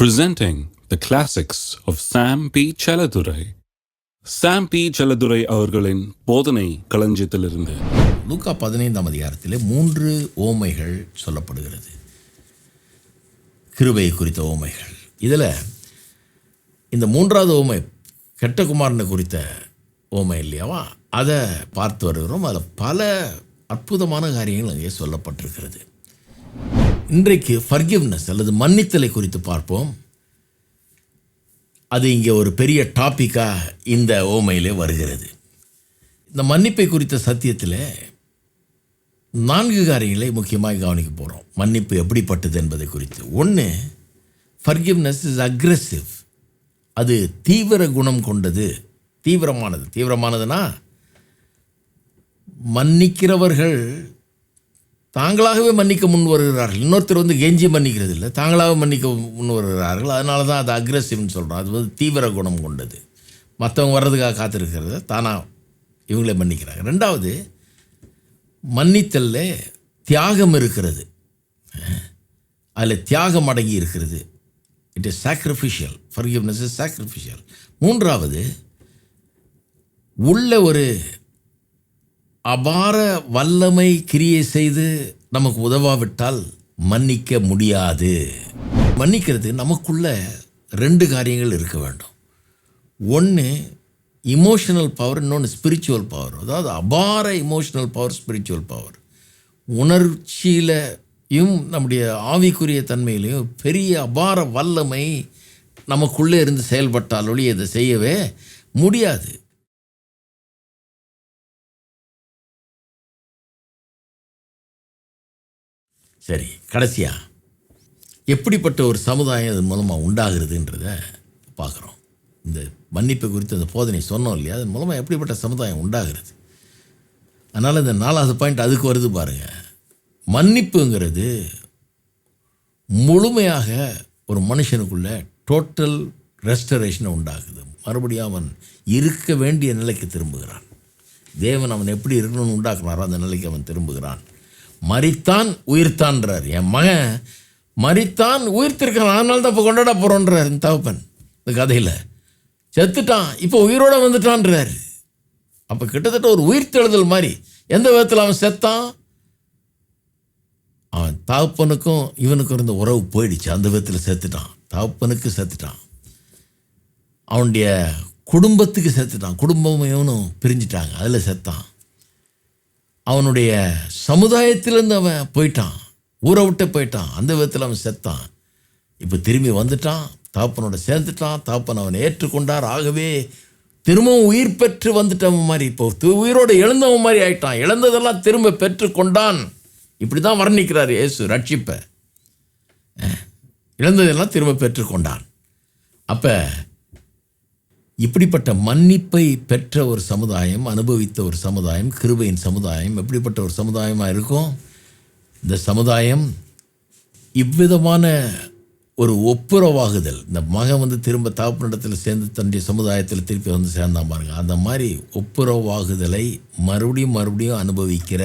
presenting the classics of Sam P. Chaladurai. Sam P Chelladurai அவர்களின் போதனை களஞ்சியத்திலிருந்து. லூக்கா பதினைந்தாம் அதிகாரத்திலே மூன்று ஓமைகள் சொல்லப்படுகிறது. கிருபை குறித்த ஓமைகள். இதில் இந்த மூன்றாவது ஓமை கெட்டகுமாரனை குறித்த ஓமை இல்லையாவா? அதை பார்த்து வருகிறோம். அதில் பல அற்புதமான காரியங்கள் அங்கே சொல்லப்பட்டிருக்கிறது. இன்றைக்கு ஃபர்கிவ்னஸ் அல்லது மன்னித்தலை குறித்து பார்ப்போம். அது இங்கே ஒரு பெரிய டாப்பிக்காக இந்த ஓமையிலே வருகிறது. இந்த மன்னிப்பை குறித்த சத்தியத்தில் நான்கு காரியங்களை முக்கியமாக கவனிக்க போகிறோம் மன்னிப்பு எப்படிப்பட்டது என்பதை குறித்து. ஒன்று ஃபர்கிவ்னஸ் இஸ் அக்ரெசிவ் அது தீவிர குணம் கொண்டது. தீவிரமானது. தீவிரமானதுன்னா மன்னிக்கிறவர்கள் தாங்களாகவே மன்னிக்க முன் வருகிறார்கள் இன்னொருத்தர் வந்து கெஞ்சி மன்னிக்கிறது இல்லை தாங்களாக மன்னிக்க முன் வருகிறார்கள் அதனால தான் அது அக்ரெசிவ்னு சொல்கிறோம் அது வந்து தீவிர குணம் கொண்டது. மற்றவங்க வர்றதுக்காக காத்திருக்கிறத தானாக இவங்களே மன்னிக்கிறாங்க. ரெண்டாவது மன்னித்தல்ல தியாகம் இருக்கிறது. அதில் தியாகம் அடங்கி இருக்கிறது. It is sacrificial forgiveness is sacrificial மூன்றாவது உள்ள ஒரு அபார வல்லமை கிரியை செய்து நமக்கு உதவாவிட்டால் மன்னிக்க முடியாது. மன்னிக்கிறது நமக்குள்ள ரெண்டு காரியங்கள் இருக்க வேண்டும். ஒன்று இமோஷனல் பவர் இன்னொன்று ஸ்பிரிச்சுவல் பவர் அதாவது அபார இமோஷனல் பவர் ஸ்பிரிச்சுவல் பவர் உணர்ச்சியிலையும் நம்முடைய ஆவிக்குரிய தன்மையிலையும் பெரிய அபார வல்லமை நமக்குள்ளே இருந்து செயல்பட்டால் ஒளி இதை செய்யவே முடியாது. சரி கடைசியா எப்படிப்பட்ட ஒரு சமுதாயம் அதன் மூலமாக உண்டாகிறதுன்றத பார்க்குறோம். இந்த மன்னிப்பு குறித்து அந்த போதனை சொன்னோம் இல்லையா? அதன் மூலமாக எப்படிப்பட்ட சமுதாயம் உண்டாகிறது? அதனால் இந்த நாலாவது பாயிண்ட் அதுக்கு வருது பாருங்கள் மன்னிப்புங்கிறது முழுமையாக ஒரு மனுஷனுக்குள்ள டோட்டல் ரெஸ்டரேஷனை உண்டாகுது மறுபடியும் அவன் இருக்க வேண்டிய நிலைக்கு திரும்புகிறான். தேவன் அவன் எப்படி இருக்கணும்னு உண்டாக்குனாரோ அந்த நிலைக்கு அவன் திரும்புகிறான். மறித்தான் உயிர்த்தான்றார். என் மகன் மறித்தான் உயிர்த்திருக்கான் அதனால தான் இப்போ கொண்டாட போகிறோன்றார் இந்த தகப்பன். இந்த கதையில். செத்துட்டான். இப்போ உயிரோட வந்துட்டான்றார். அப்போ கிட்டத்தட்ட ஒரு உயிர்த்தெழுதல் மாதிரி. எந்த விதத்தில் அவன் செத்தான்? அவன் தகப்பனுக்கும் இவனுக்கும் இருந்த உறவு போயிடுச்சு. அந்த விதத்தில் செத்துட்டான். தகப்பனுக்கு செத்துட்டான். அவனுடைய குடும்பத்துக்கு செத்துட்டான். குடும்பமும் இவனும் பிரிஞ்சிட்டாங்க. அதில் செத்தான். அவனுடைய சமுதாயத்திலேருந்து அவன் போயிட்டான். ஊரை விட்டு போயிட்டான். அந்த விதத்தில் அவன் செத்தான். இப்போ திரும்பி வந்துட்டான். தாப்பனோட சேர்ந்துட்டான். தாப்பன் அவனை ஏற்றுக்கொண்டார். ஆகவே திரும்பவும் உயிர் பெற்று வந்துட்டவன் மாதிரி இப்போ து- உயிரோடு எழுந்தவன் மாதிரி ஆயிட்டான். இழந்ததெல்லாம் திரும்ப பெற்றுக்கொண்டான் இப்படி தான் வர்ணிக்கிறார் இயேசு ரட்சிப்பை. இழந்ததெல்லாம் திரும்ப பெற்றுக்கொண்டான் அப்போ இப்படிப்பட்ட மன்னிப்பை பெற்ற ஒரு சமுதாயம் அனுபவித்த ஒரு சமுதாயம் கிருபையின் சமுதாயம் எப்படிப்பட்ட ஒரு சமுதாயமாக இருக்கும்? இந்த சமுதாயம் இவ்விதமான ஒரு ஒப்புரவாகுதல். இந்த மகன் வந்து திரும்ப தாப்பனிடத்தில் சேர்ந்து தன்னுடைய சமுதாயத்தில் திருப்பி வந்து சேர்ந்தான் பாருங்க. அந்த மாதிரி ஒப்புரவாகுதலை மறுபடியும் மறுபடியும் அனுபவிக்கிற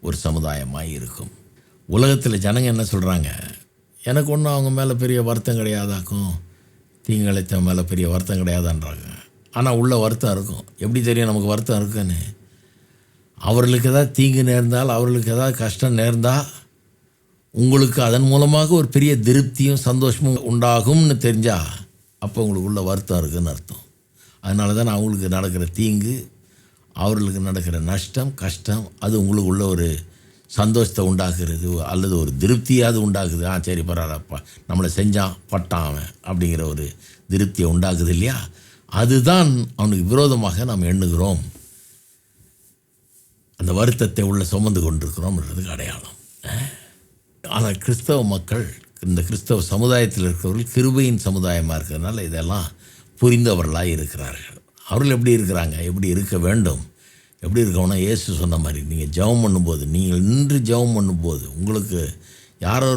ஒரு சமுதாயமாக இருக்கும். உலகத்தில் ஜனங்க என்ன சொல்கிறாங்க எனக்கு ஒன்றும் அவங்க மேலே பெரிய வருத்தம் கிடையாதாக்கும். தீங்கிழைத்த மேலே பெரிய வருத்தம் கிடையாதுன்றாங்க. ஆனால் உள்ள வருத்தம் இருக்கும். எப்படி தெரியும் நமக்கு வருத்தம் இருக்குன்னு? அவர்களுக்கு ஏதாவது தீங்கு நேர்ந்தால் அவர்களுக்கு ஏதாவது கஷ்டம் நேர்ந்தால் உங்களுக்கு அதன் மூலமாக ஒரு பெரிய திருப்தியும் சந்தோஷமும் உண்டாகும்னு தெரிஞ்சால் அப்போ உங்களுக்கு உள்ள வருத்தம் இருக்குன்னு அர்த்தம். அதனால தான் அவங்களுக்கு நடக்கிற தீங்கு அவர்களுக்கு நடக்கிற நஷ்டம் கஷ்டம் அது உங்களுக்கு உள்ள ஒரு சந்தோஷத்தை உண்டாக்குறது அல்லது ஒரு திருப்தியாவது உண்டாக்குது. ஆ சரி பரவாயில்லப்பா நம்மளை செஞ்சான் பட்டான் அவன் அப்படிங்கிற ஒரு திருப்தியை உண்டாக்குது இல்லையா? அதுதான் அவனுக்கு விரோதமாக நாம் எண்ணுகிறோம். அந்த வருத்தத்தை உள்ள சுமந்து கொண்டிருக்கிறோம்ன்றதுக்கு அடையாளம். ஆனால் கிறிஸ்தவ மக்கள் இந்த கிறிஸ்தவ சமுதாயத்தில் இருக்கிறவர்கள் கிருபையின் சமுதாயமாக இருக்கிறதுனால இதெல்லாம் புரிந்தவர்களாக இருக்கிறார்கள். அவர்கள் எப்படி இருக்கிறாங்க? எப்படி இருக்க வேண்டும்? எப்படி இருக்கவனா? இயேசு சொன்ன மாதிரி நீங்கள் ஜெபம் பண்ணும்போது நீங்கள் நின்று ஜெபம் பண்ணும்போது உங்களுக்கு யாரோ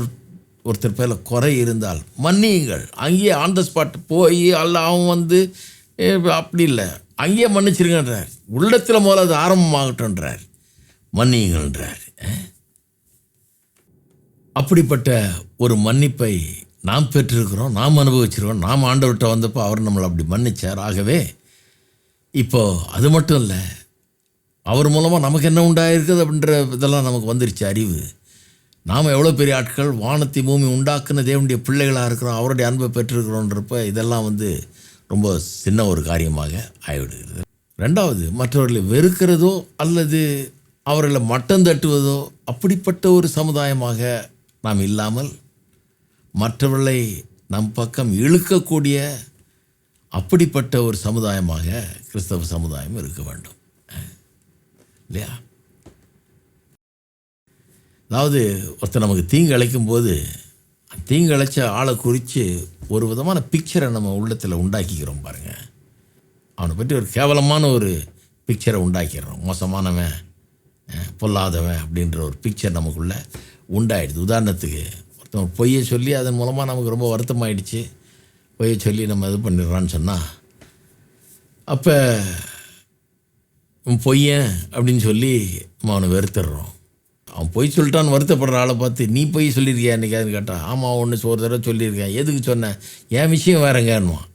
ஒருத்தர் பேரில் குறை இருந்தால் மன்னியுங்கள். அங்கேயே ஆன் த ஸ்பாட் போய் அல்ல அவன் வந்து அப்படி இல்லை. அங்கேயே மன்னிச்சிருங்கன்றார். உள்ளத்தில் முதல்ல அது ஆரம்பமாகட்டும்ன்றார். மன்னியுங்கள்ன்றார். அப்படிப்பட்ட ஒரு மன்னிப்பை நாம் பெற்றிருக்கிறோம் நாம் அனுபவிச்சிருக்கோம் நாம் ஆண்டவர்கிட்ட வந்தப்போ அவர் நம்மளை அப்படி மன்னிச்சார். ஆகவே இப்போது அது மட்டும் இல்லை அவர் மூலமாக நமக்கு என்ன உண்டாயிருக்குது அப்படின்ற இதெல்லாம் நமக்கு வந்துருச்சு அறிவு. நாம் எவ்வளோ பெரிய ஆட்கள் வானத்தை பூமி உண்டாக்குன தேவனுடைய பிள்ளைகளாக இருக்கிறோம் அவருடைய அன்பை பெற்றிருக்கிறோன்றப்ப இதெல்லாம் வந்து ரொம்ப சின்ன ஒரு காரியமாக ஆகிவிடுகிறது. ரெண்டாவது மற்றவர்களை வெறுக்கிறதோ அல்லது அவர்களை மட்டம் தட்டுவதோ அப்படிப்பட்ட ஒரு சமுதாயமாக நாம் இல்லாமல் மற்றவர்களை நம் பக்கம் இழுக்கக்கூடிய அப்படிப்பட்ட ஒரு சமுதாயமாக கிறிஸ்தவ சமுதாயம் இருக்க வேண்டும். இல்லையா? அதாவது ஒருத்தர் நமக்கு தீங்கு அழைக்கும் போது தீங்கு அழைச்ச ஆளை குறித்து ஒரு விதமான பிக்சரை நம்ம உள்ளத்தில் உண்டாக்கிக்கிறோம் பாருங்கள் அவனை பற்றி ஒரு கேவலமான ஒரு பிக்சரை உண்டாக்கிடுறோம். மோசமானவன் பொல்லாதவன் அப்படின்ற ஒரு பிக்சர் நமக்குள்ளே உண்டாயிடுது. உதாரணத்துக்கு ஒருத்தன் பொய்யை சொல்லி அதன் மூலமாக நமக்கு ரொம்ப வருத்தமாயிடுச்சு. பொய்யை சொல்லி நம்ம இது பண்ணிடுறான்னு சொன்னால் அப்போ பொய்யன் அப்படின்னு சொல்லி நம்ம அவனை வெறுத்துடுறோம் அவன் பொய் சொல்லிட்டான்னு வருத்தப்படுற ஆளை பார்த்து நீ பொய் சொல்லியிருக்கியா? என்னைக்காதுன்னு கேட்டான். ஆமாம் ஒன்று ஒரு தடவை சொல்லியிருக்கேன். எதுக்கு சொன்னேன் என் விஷயம் வேறங்கன்னுவான்.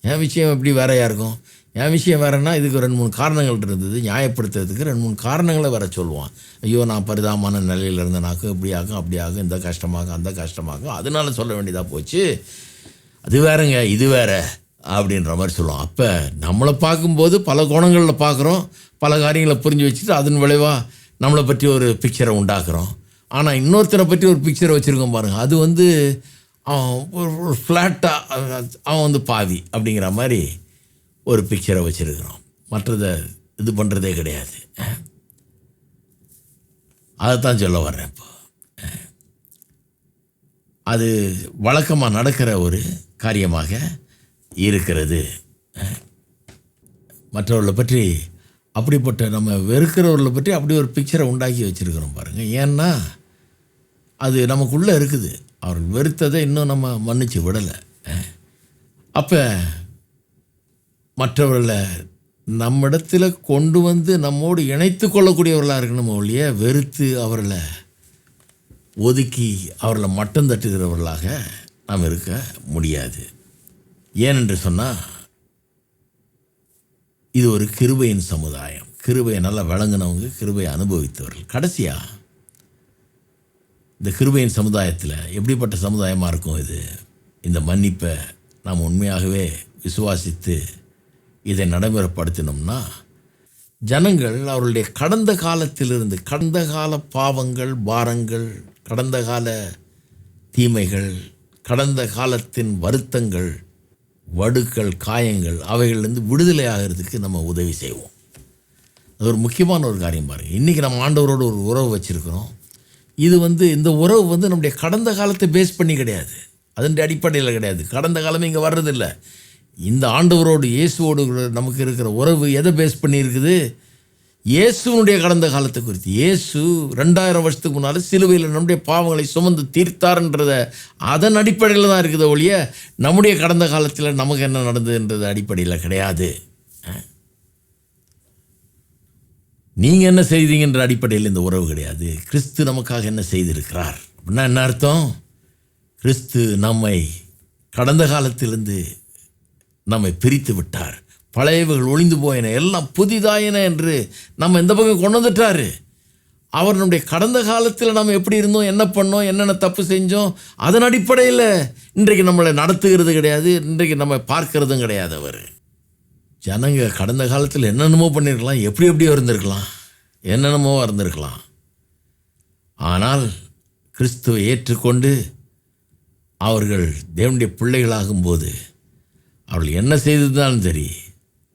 என் விஷயம் எப்படி வேறையாக இருக்கும்? என் விஷயம் வேறன்னா இதுக்கு ரெண்டு மூணு காரணங்கள் இருந்தது. நியாயப்படுத்துறதுக்கு ரெண்டு மூணு காரணங்களை வேற சொல்லுவான். ஐயோ நான் பரிதாபமான நிலையில் இருந்தேனாக்கும் இப்படி ஆகும் அப்படி ஆகும் இந்த கஷ்டமாகும் அந்த கஷ்டமாகும் அதனால சொல்ல வேண்டியதாக போச்சு? அது வேறங்க இது வேறு. அப்படின்ற மாதிரி சொல்லுவோம் அப்போ நம்மளை பார்க்கும்போது பல கோணங்களில் பார்க்குறோம். பல காரியங்களை புரிஞ்சு வச்சுட்டு அதன் விளைவாக நம்மளை பற்றி ஒரு பிக்சரை உண்டாக்குறோம். ஆனால் இன்னொருத்தரை பற்றி ஒரு பிக்சரை வச்சுருக்கோம் பாருங்கள் அது வந்து அவன் ஒரு ஃப்ளாட்டாக அவன் வந்து பாவி அப்படிங்கிற மாதிரி ஒரு பிக்சரை வச்சுருக்கிறோம். மற்றதை இது பண்ணுறதே கிடையாது. அதைத்தான் சொல்ல வர்றேன் இப்போ. அது வழக்கமாக நடக்கிற ஒரு காரியமாக இருக்கிறது. மற்றவர்களை பற்றி அப்படிப்பட்ட நம்ம வெறுக்கிறவர்களை பற்றி அப்படி ஒரு பிக்சரை உண்டாக்கி வச்சுருக்கிறோம் பாருங்கள் ஏன்னா அது நமக்குள்ளே இருக்குது. அவர்கள் வெறுத்ததை இன்னும் நம்ம மன்னிச்சு விடலை. அப்போ மற்றவர்களை நம்மிடத்தில் கொண்டு வந்து நம்மோடு இணைத்து கொள்ளக்கூடியவர்களாக இருக்கணும் ஒழிய வெறுத்து அவர்களை ஒதுக்கி அவர்களை மட்டம் தட்டுகிறவர்களாக நாம் இருக்க முடியாது. ஏனென்று சொன்னால் இது ஒரு கிருபையின் சமுதாயம். கிருபையை நல்லா விளங்குனவங்க கிருபையை அனுபவித்தவர்கள். கடைசியா இந்த கிருபையின் சமுதாயத்தில் எப்படிப்பட்ட சமுதாயமாக இருக்கும் இது? இந்த மன்னிப்பை நாம் உண்மையாகவே விசுவாசித்து இதை நடைமுறைப்படுத்தினோம்னா ஜனங்கள் அவருடைய கடந்த காலத்திலிருந்து கடந்த கால பாவங்கள் பாரங்கள் கடந்த கால தீமைகள் கடந்த காலத்தின் வருத்தங்கள் வடுக்கள் காயங்கள் அவைகளிலிருந்து விடுதலை ஆகிறதுக்கு நம்ம உதவி செய்வோம். அது ஒரு முக்கியமான ஒரு காரியம் பாருங்கள் இன்றைக்கி நம்ம ஆண்டவரோட ஒரு உறவு வச்சுருக்கிறோம். இது வந்து இந்த உறவு வந்து நம்முடைய கடந்த காலத்தை பேஸ் பண்ணி கிடையாது. அதனுடைய அடிப்படையில் கிடையாது. கடந்த காலமே இங்கே வர்றதில்லை. இந்த ஆண்டவரோடு இயேசுவோடு நமக்கு இருக்கிற உறவு எதை பேஸ் பண்ணியிருக்குது இயேசுனுடைய கடந்த காலத்தை குறித்து இயேசு ரெண்டாயிரம் வருஷத்துக்கு முன்னால் சிலுவையில் நம்முடைய பாவங்களை சுமந்து தீர்த்தார்ன்றத அதன் அடிப்படையில் தான் இருக்குது ஒழிய நம்முடைய கடந்த காலத்தில் நமக்கு என்ன நடந்ததுன்றது அடிப்படையில் கிடையாது. நீங்கள் என்ன செய்தீங்கன்ற அடிப்படையில் இந்த உறவு கிடையாது. கிறிஸ்து நமக்காக என்ன செய்திருக்கிறார்? அப்படின்னா என்ன அர்த்தம்? கிறிஸ்து நம்மை கடந்த காலத்திலிருந்து நம்மை பிரித்து விட்டார். பழையவைகள் ஒளிந்து போயின எல்லாம் புதிதாயின என்று நம்ம இந்த பக்கம் கொண்டு வந்துட்டாரு. அவர் நம்முடைய கடந்த காலத்தில் நம்ம எப்படி இருந்தோம் என்ன பண்ணோம் என்னென்ன தப்பு செஞ்சோம் அதன் அடிப்படையில் இன்றைக்கு நம்மளை நடத்துகிறது கிடையாது இன்றைக்கு நம்ம பார்க்கறதும் கிடையாது அவர். ஜனங்க கடந்த காலத்தில் என்னென்னமோ பண்ணியிருக்கலாம் எப்படி எப்படியோ இருந்திருக்கலாம் என்னென்னமோ இருந்திருக்கலாம். ஆனால் கிறிஸ்துவை ஏற்றுக்கொண்டு அவர்கள் தேவனுடைய பிள்ளைகளாகும்போது அவர்கள் என்ன செய்திருந்தாலும் சரி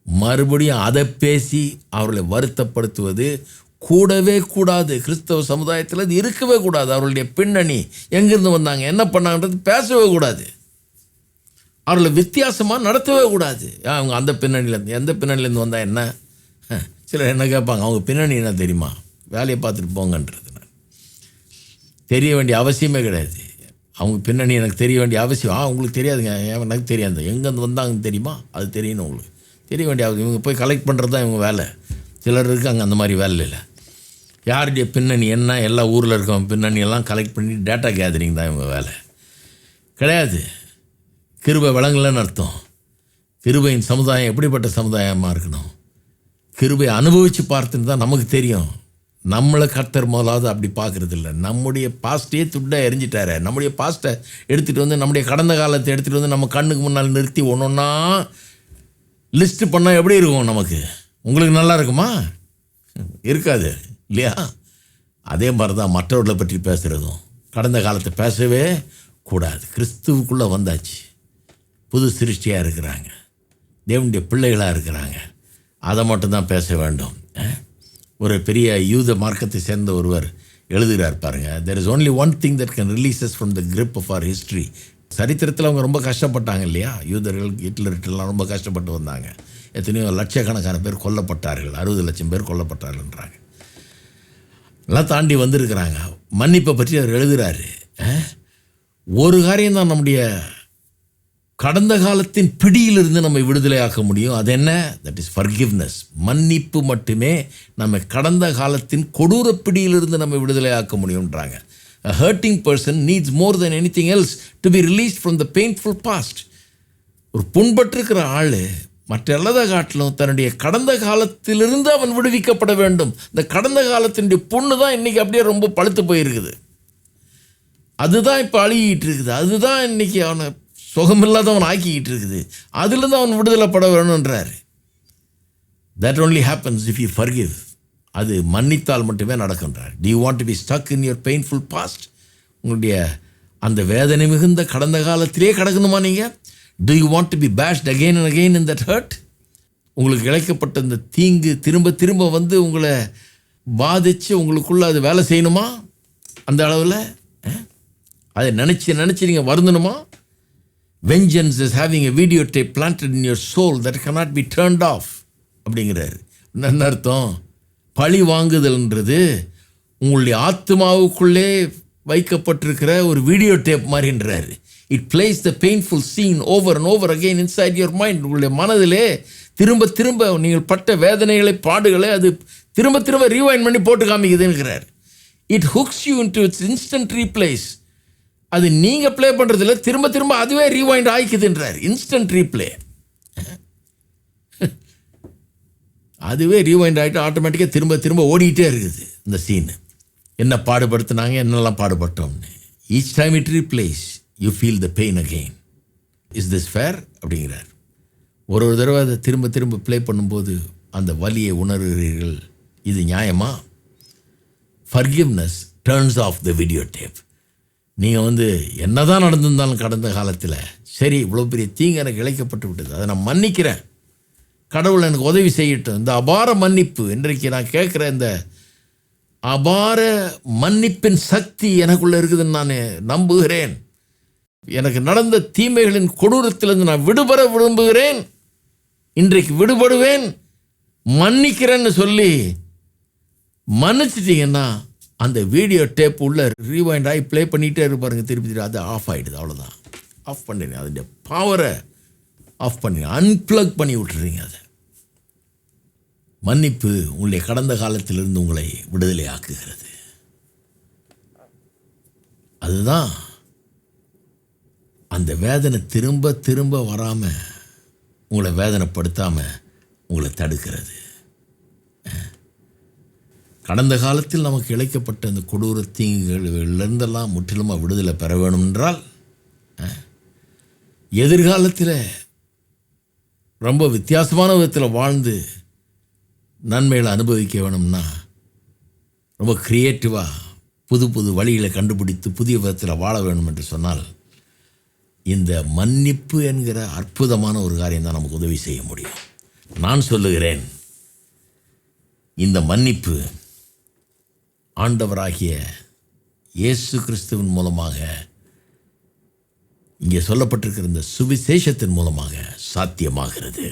மறுபடியும் அதை பேசி அவர்களை வருத்தப்படுத்துவது கூடவே கூடாது. கிறிஸ்தவ சமுதாயத்தில் அது இருக்கவே கூடாது. அவர்களுடைய பின்னணி எங்கேருந்து வந்தாங்க என்ன பண்ணாங்கன்றது பேசவே கூடாது. அவர்களை வித்தியாசமாக நடத்தவே கூடாது. ஆ, அவங்க அந்த பின்னணியிலேருந்து எந்த பின்னணியிலேருந்து வந்தால் என்ன? சிலர் என்ன கேட்பாங்க அவங்க பின்னணி என்ன தெரியுமா? வேலையை பார்த்துட்டு போங்கன்றது. தெரிய வேண்டிய அவசியமே கிடையாது. அவங்க பின்னணி எனக்கு தெரிய வேண்டிய அவசியம். ஆ உங்களுக்கு தெரியாதுங்க. ஏன் எனக்கு தெரியாது எங்கேருந்து வந்தாங்கன்னு தெரியுமா? அது தெரியணும் உங்களுக்கு. தெரிய வேண்டிய அவசியம் இவங்க போய் கலெக்ட் பண்ணுறது தான் இவங்க வேலை. சிலர் இருக்காங்க அந்த மாதிரி வேலை இல்லை யாருடைய பின்னணி என்ன? எல்லா ஊரில் இருக்கவங்க பின்னணி எல்லாம் கலெக்ட் பண்ணி டேட்டா கேதரிங் தான் இவங்க வேலை. கிடையாது. கிருபை விளங்கலைன்னு அர்த்தம். கிருபையின் சமுதாயம் எப்படிப்பட்ட சமுதாயமாக இருக்கணும்? கிருபை அனுபவித்து பார்த்துன்னு தான் நமக்கு தெரியும். நம்மளை கர்த்தர் முதலாவது அப்படி பார்க்குறது இல்லை நம்முடைய பாஸ்டையே துட்டாக எரிஞ்சிட்டாரு. நம்முடைய பாஸ்ட்டை எடுத்துகிட்டு வந்து நம்முடைய கடந்த காலத்தை எடுத்துகிட்டு வந்து நம்ம கண்ணுக்கு முன்னால் நிறுத்தி ஒன்று ஒன்றா லிஸ்ட்டு பண்ணால் எப்படி இருக்கும் நமக்கு? உங்களுக்கு நல்லா இருக்குமா? இருக்காது இல்லையா? அதே மாதிரி தான் மற்றவர்களை பற்றி பேசுகிறதும் கடந்த காலத்தை பேசவே கூடாது. கிறிஸ்துவுக்குள்ளே வந்தாச்சு. புது சிருஷ்டியாக இருக்கிறாங்க. தேவனுடைய பிள்ளைகளாக இருக்கிறாங்க. அதை மட்டும்தான் பேச வேண்டும். ஒரு பெரிய யூத மார்க்கத்தை சேர்ந்த ஒருவர் எழுதுகிறார் பாருங்க. There is only one thing that can releases from the grip of our history சரித்திரத்தில் அவங்க ரொம்ப கஷ்டப்பட்டாங்க இல்லையா? யூதர்கள் ஹிட்லர்கிட்டலாம் ரொம்ப கஷ்டப்பட்டு வந்தாங்க. எத்தனையோ லட்சக்கணக்கான பேர் கொல்லப்பட்டார்கள் அறுபது லட்சம் பேர் கொல்லப்பட்டார்கள்ன்றாங்க. எல்லாம் தாண்டி வந்திருக்கிறாங்க. மன்னிப்பை பற்றி அவர் எழுதுகிறாரு ஒரு காரியம் தான் நம்முடைய கடந்த காலத்தின் பிடியிலிருந்து நம்மை விடுதலையாக்க முடியும். அது என்ன? தட் இஸ் ஃபர்கிவ்னஸ் மன்னிப்பு மட்டுமே நம்ம கடந்த காலத்தின் கொடூர பிடியிலிருந்து நம்ம விடுதலையாக்க முடியுன்றாங்க a hurting person needs more than anything else to be released from the painful past. ஒரு புண்பட்டிருக்கிற ஆள் மற்ற எல்லாத காட்டிலும் தன்னுடைய கடந்த காலத்திலிருந்து அவன் விடுவிக்கப்பட வேண்டும். இந்த கடந்த காலத்தினுடைய புண்ணு தான் இன்னைக்கு அப்படியே ரொம்ப பழுத்து போயிருக்குது. அதுதான் இப்போ அழுகிட்டு இருக்குது அதுதான் இன்னைக்கு அவனை சுகமில்லாதவன் ஆக்கிக்கிட்டு இருக்குது அதுலேருந்து அவன் விடுதலைப்பட வேணுன்றார் that only happens if you forgive அது மன்னித்தால் மட்டுமே நடக்கின்றார். D want to be stuck in your painful past உங்களுடைய அந்த வேதனை மிகுந்த கடந்த காலத்திலே கிடக்கணுமா நீங்கள் do you want to be bashed again and again in that hurt உங்களுக்கு இழைக்கப்பட்ட இந்த தீங்கு திரும்ப திரும்ப வந்து உங்களை பாதித்து உங்களுக்குள்ளே அது வேலை செய்யணுமா? அந்த அளவில் அதை நினச்சி நினச்சி நீங்கள் வருந்தணுமா? Vengeance is having a video tape planted in your soul that cannot be turned off அப்படிங்கிறாரு. என்ன அர்த்தம்? பழி வாங்குதல்ன்றது உங்களுடைய ஆத்மாவுக்குள்ளே வைக்கப்பட்டிருக்கிற ஒரு video tape மாதிரின்றாரு it plays the painful scene over and over again inside your mind உங்களுடைய மனதிலே திரும்ப திரும்ப நீங்கள் பட்ட வேதனைகளை பாடுகளை அது திரும்ப திரும்ப ரீவைண்ட் பண்ணி போட்டு காமிக்குதுங்கிறார். It hooks you into its instant replays அது நீங்கள் ப்ளே பண்ணுறதில்ல திரும்ப திரும்ப அதுவே ரீவைண்ட் ஆகிக்குதுன்றார் இன்ஸ்டன்ட் ரீப்ளே அதுவே ரீவைண்ட் ஆகிட்டு ஆட்டோமேட்டிக்காக திரும்ப திரும்ப ஓடிக்கிட்டே இருக்குது இந்த சீனு என்ன பாடுபடுத்துனாங்க என்னெல்லாம் பாடுபட்டோம்னு. Each time it replays you feel the pain again is this fair அப்படிங்கிறார். ஒரு ஒரு தடவை அதை திரும்ப திரும்ப ப்ளே பண்ணும்போது அந்த வலியை உணர்கிறீர்கள் இது நியாயமா? Forgiveness turns off the video tape நீங்கள் வந்து என்ன தான் நடந்திருந்தாலும் கடந்த காலத்தில் சரி இவ்வளோ பெரிய தீங்கு எனக்கு இழைக்கப்பட்டு விட்டது அதை நான் மன்னிக்கிறேன். கடவுள் எனக்கு உதவி செய்யட்டும். இந்த அபார மன்னிப்பு இன்றைக்கு நான் கேட்குற இந்த அபார மன்னிப்பின் சக்தி எனக்குள்ளே இருக்குதுன்னு நான் நம்புகிறேன். எனக்கு நடந்த தீமைகளின் கொடூரத்திலிருந்து நான் விடுபட விரும்புகிறேன். இன்றைக்கு விடுபடுவேன். மன்னிக்கிறேன்னு சொல்லி மன்னிச்சிட்டிங்கன்னா அந்த வீடியோ டேப் உள்ள ரீவைண்ட் ஆகி ப்ளே பண்ணிகிட்டே இருப்பாருங்க. திருப்பி திருப்பி அது ஆஃப் ஆகிடுது அவ்வளோதான் ஆஃப் பண்ணிடுங்க. அதோடைய பவரை ஆஃப் பண்ணி அன்பிளக் பண்ணி விட்டுறீங்க அதை. மன்னிப்பு உங்களுடைய கடந்த காலத்திலிருந்து உங்களை விடுதலை ஆக்குகிறது. அதுதான் அந்த வேதனை திரும்ப திரும்ப வராமல் உங்களை வேதனைப்படுத்தாமல் உங்களை தடுக்கிறது. கடந்த காலத்தில் நமக்கு இழைக்கப்பட்ட அந்த கொடூர தீங்குகளிலிருந்தெல்லாம் முற்றிலுமாக விடுதலை பெற வேணும் என்றால் எதிர்காலத்தில் ரொம்ப வித்தியாசமான விதத்தில் வாழ்ந்து நன்மைகளை அனுபவிக்க வேணும்னா ரொம்ப க்ரியேட்டிவாக புது புது வழிகளை கண்டுபிடித்து புதிய விதத்தில் வாழ வேணும் என்று சொன்னால் இந்த மன்னிப்பு என்கிற அற்புதமான ஒரு காரியம் தான் நமக்கு உதவி செய்ய முடியும். நான் சொல்லுகிறேன் இந்த மன்னிப்பு ஆண்டவராகிய இயேசு கிறிஸ்துவின் மூலமாக இங்கே சொல்லப்பட்டிருக்கிற இந்த சுவிசேஷத்தின் மூலமாக சாத்தியமாகிறது.